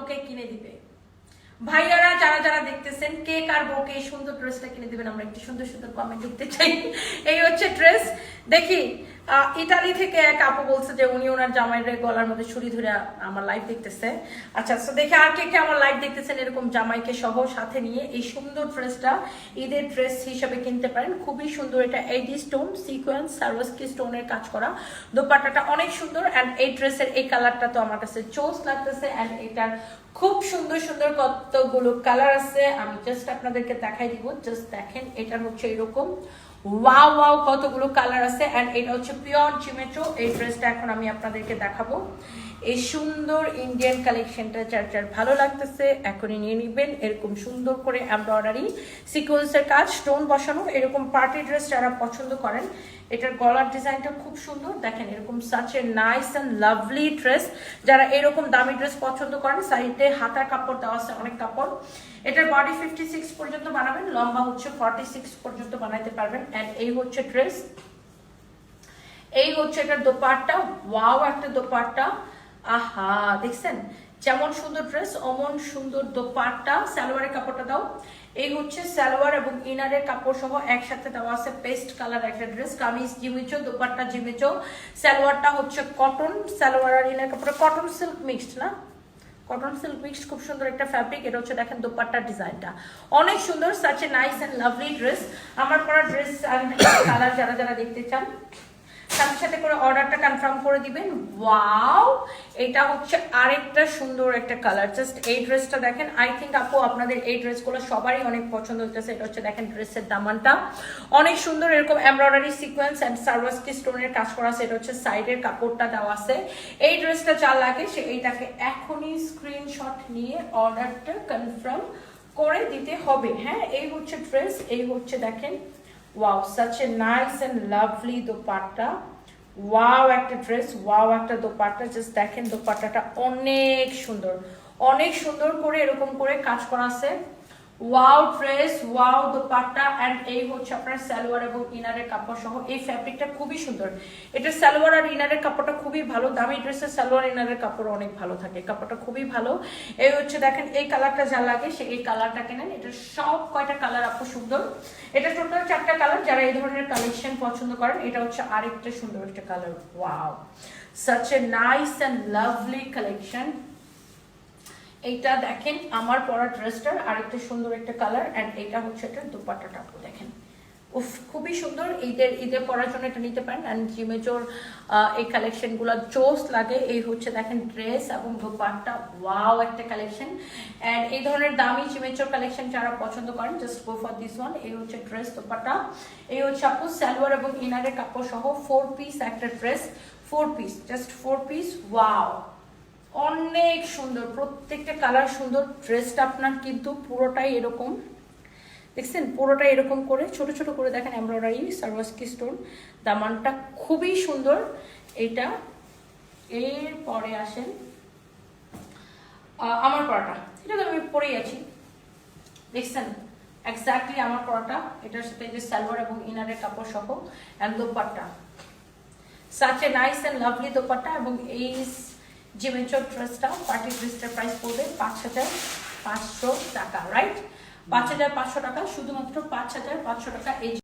আপুকে কিনে দিবে। ভাইয়ারা যারা যারা দেখতেছেন, কে কার বউকে এই সুন্দর ড্রেসটা কিনে দিবেন, আমরা একটি সুন্দর সুন্দর কমেন্ট দেখতে চাই। এই হচ্ছে ড্রেস। দেখি ইতালি থেকে এক আপু বলছে যে উনি ওনার জামাইয়ের গলার মধ্যে ছুরি ধরে আমার লাইভ দেখতেছে। আচ্ছা তো দেখে আর কে কে আমার লাইভ দেখতেছেন, এরকম জামাইকে সহ সাথে নিয়ে এই সুন্দর ড্রেসটা ঈদের ড্রেস হিসেবে কিনতে পারেন। খুবই সুন্দর এটা এইডি স্টোন সিকোয়েন্স সার্ভাসকি স্টোনের কাজ করা। দোপাট্টাটা অনেক সুন্দর অ্যান্ড এই ড্রেসের এই কালারটা তো আমার কাছে চোস লাগতেছে অ্যান্ড এটার খুব সুন্দর সুন্দর কতগুলো কালার আছে, আমি জাস্ট আপনাদেরকে দেখাই দিব জাস্ট দেখেন, এটা হচ্ছে এরকম। ওয়াও ওয়াও কতগুলো কালার আছে অ্যান্ড এটা হচ্ছে পিওর জিমেট্রো এই ড্রেসটা এখন আমি আপনাদেরকে দেখাবো। এই সুন্দর ইন্ডিয়ান কালেকশনটা যার যার ভালো লাগতেছে, এখনই নিয়ে নিবেন, এরকম সুন্দর করে এমব্রয়ডারি সিকোয়েন্সের কাজ স্টোন বসানো, এরকম পার্টি ড্রেস যারা পছন্দ করেন এটার গলার ডিজাইনটা খুব সুন্দর। দেখেন, এরকম such a nice and lovely dress যারা এরকম দামি ড্রেস পছন্দ করেন, সাইডে হাতার কাপড় দেওয়া আছে অনেক কাপড়। এটার বডি ফিফটি সিক্স পর্যন্ত বানাবেন, লম্বা হচ্ছে ফর্টি সিক্স পর্যন্ত বানাইতে পারবেন। অ্যান্ড এই হচ্ছে ড্রেস এই হচ্ছে এটার দোপাট্টা। ওয়াও একটা দোপাট্টা। আহা, দেখছেন? যেমন সুন্দর ড্রেস অমন সুন্দর দোপাট্টা, সালোয়ারের কাপড়টা দাও। এই হচ্ছে সালোয়ার এবং ইনারের কাপড় সহ একসাথে দেওয়া আছে পেস্ট কালার একটা ড্রেস কামিজ, জিমিচো, দোপাট্টা, জিমিচো। সালোয়ারটা হচ্ছে কটন সালোয়ার আর ইনার কাপড় কটন সিল্ক মিক্সড না? কটন সিল্ক মিক্সড খুব সুন্দর একটা ফ্যাব্রিক এটা হচ্ছে দেখেন দোপাট্টার ডিজাইনটা। অনেক সুন্দর such a nice and lovely dress আমার পরা ড্রেস কালার যারা যারা দেখতে চান সাথে সাথে করে অর্ডারটা কনফার্ম করে দিবেন। ওয়াও এটা হচ্ছে আরেকটা সুন্দর একটা কালার জাস্ট এই ড্রেসটা দেখেন আই থিঙ্ক আপু আপনাদের এই ড্রেসগুলো সবারই অনেক পছন্দ হতেছে এটা হচ্ছে দেখেন ড্রেসের দামানটা। অনেক সুন্দর এরকম এমব্রয়ডারি সিকোয়েন্স অ্যান্ড সার্ভাসকি স্টোনের কাজ করা আছে। এটা হচ্ছে সাইডের কাপড়টা দেওয়া আছে। এই ড্রেসটা যা লাগে সে এইটাকে এখনই স্ক্রিনশট নিয়ে অর্ডারটা কনফার্ম করে দিতে হবে। হ্যাঁ এই হচ্ছে ড্রেস এই হচ্ছে দেখেন wow such a nice and lovely dupatta wow একটা ড্রেস ওয়াও একটা দোপাট্টা জাস্ট দেখেন দোপাট্টাটা অনেক সুন্দর। অনেক সুন্দর করে এরকম করে কাজ করা আছে। Wow dress wow dupatta and এই হচ্ছে আপনার সালোয়ার এবং ইনারের কাপড় সহ এই ফ্যাব্রিকটা খুবই সুন্দর। এটা সালোয়ার আর ইনারের কাপড়টা খুবই ভালো, দামি ড্রেসের সালোয়ার, ইনারের কাপড় অনেক ভালো থাকে, কাপড়টা খুবই ভালো। এই হচ্ছে দেখেন, এই কালারটা যা লাগে সে এই কালারটা কেনেন, এটা সব কয়টা কালার আপু সুন্দর? এটা টোটাল চারটা কালার যারা এই ধরনের কালেকশন পছন্দ করেন, এটা হচ্ছে আরেকটা সুন্দর একটা colour wow such a nice and lovely collection এইটা দেখেন, আমার পরা ড্রেসটার আরেকটা সুন্দর একটা কালার অ্যান্ড এটা হচ্ছে এটা দুপাট্টাটা আপু দেখেন। উফ, খুবই সুন্দর, ঈদের ঈদে পরার জন্য এটা নিতে পারেন অ্যান্ড জিমেজোর এই কালেকশনগুলো জোস লাগে, এই হচ্ছে দেখেন ড্রেস এবং দোপাট্টা ওয়াও একটা কালেকশন অ্যান্ড এই ধরনের দামি জিমেজোর কালেকশন যারা পছন্দ করেন just go for this one এই হচ্ছে ড্রেস দোপাট্টা। এই হচ্ছে আপু সালোয়ার এবং ইনারের কাপড় সহ ফোর পিস একটা dress four piece just four piece wow অনেক সুন্দর, প্রত্যেকটা কালার সুন্দর ড্রেসটা আপনার কিন্তু পুরোটাই এরকম। দেখছেন? পুরোটা এরকম করে, ছোট ছোট করে দেখেন এমব্রয়ডারি সার্ভাসকি স্টোন দামানটা খুবই সুন্দর। এটা এর পরে আসেন আমার পরাটা। এটা তো আমি পরেই আছি। দেখছেন? এক্স্যাক্টলি আমার পরাটা। এটার সাথে যে সালোয়ার এবং ইনারের কাপড় সহ and dupatta. Such a nice and lovely dupatta এবং এই জিমেচর ড্রেসটা পার্টি ড্রেসটার প্রাইস পড়বে পাঁচ হাজার পাঁচশো টাকা রাইট পাঁচ হাজার পাঁচশো টাকা, শুধুমাত্র পাঁচ হাজার পাঁচশো টাকা এই